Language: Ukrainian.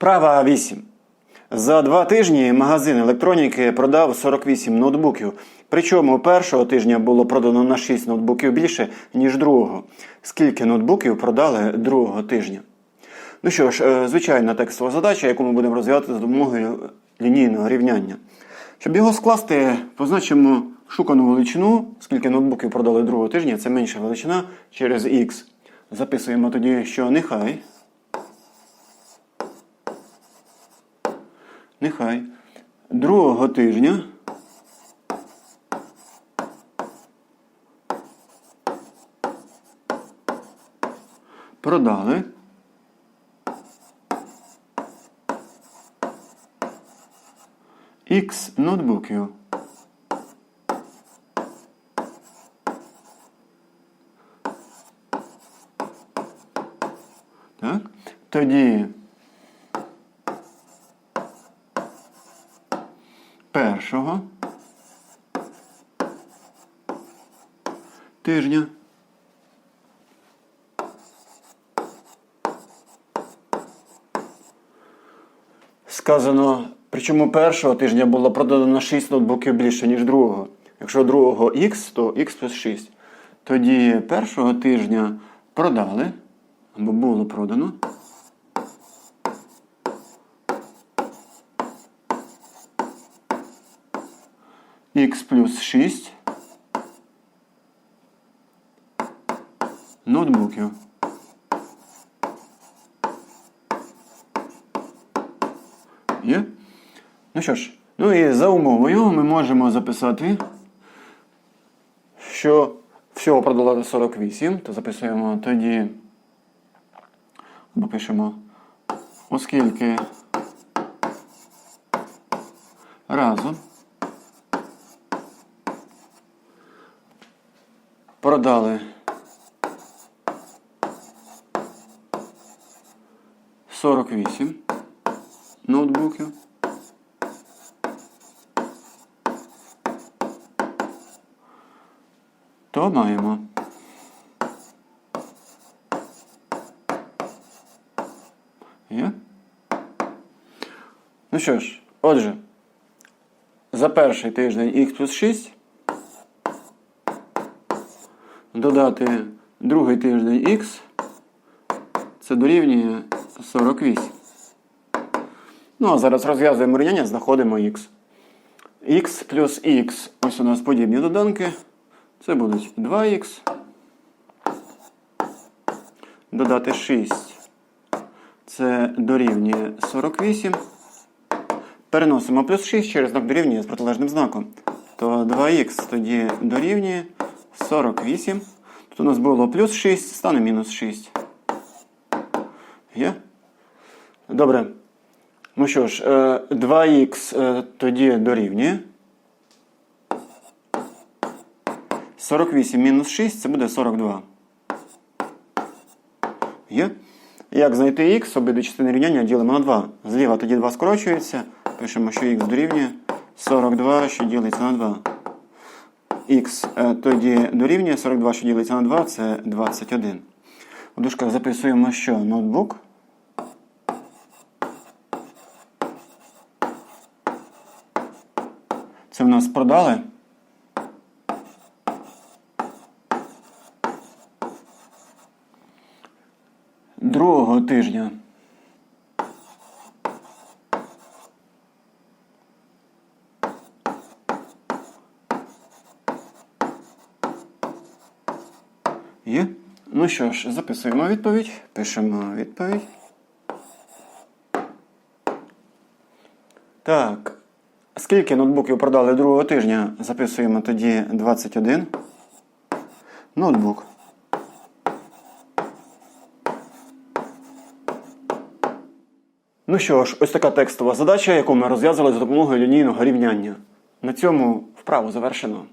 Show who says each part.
Speaker 1: Вправа 8. За два тижні магазин електроніки продав 48 ноутбуків. Причому першого тижня було продано на 6 ноутбуків більше, ніж другого. Скільки ноутбуків продали другого тижня? Ну що ж, е, звичайна текстова задача, яку ми будемо розв'язати за допомогою лінійного рівняння. Щоб його скласти, позначимо шукану величину, скільки ноутбуків продали другого тижня, це менша величина через х. Записуємо тоді, що нехай. Нехай другого тижня продали X ноутбуків. Так? Тоді першого тижня сказано, причому першого тижня було продано на 6 ноутбуків більше, ніж другого. Якщо другого X, то X плюс 6. Тоді першого тижня продали, або було продано. Х плюс 6 ноутбуків. Є? Ну що ж, ну і за умовою ми можемо записати, що всього продали 48, то записуємо тоді, або пишемо, оскільки разом продали 48 ноутбуків. То маємо. Є? Ну що ж, отже, за перший тиждень х плюс 6 додати другий тиждень х, це дорівнює 48. Ну, а зараз розв'язуємо рівняння, знаходимо х. х плюс х, ось у нас подібні доданки. Це будуть 2х. Додати 6. Це дорівнює 48. Переносимо плюс 6 через знак дорівнює з протилежним знаком. То 2х тоді дорівнює 48. Тут у нас було плюс 6, стане мінус 6. Є? Добре. Ну що ж, 2х тоді дорівнює. 48 мінус 6 це буде 42. Є? Як знайти х, обидві частини рівняння ділимо на 2. Зліва тоді 2 скорочується. Пишемо, що х дорівнює 42, що ділиться на 2. Х тоді дорівнює 42, що ділиться на 2, це 21. У дужках записуємо, що ноутбук. Це в нас продали. Другого тижня. Є? Ну що ж, записуємо відповідь, пишемо відповідь. Так. Скільки ноутбуків продали другого тижня? Записуємо тоді 21. Ноутбук. Ну що ж, ось така текстова задача, яку ми розв'язали за допомогою лінійного рівняння. На цьому вправу завершено.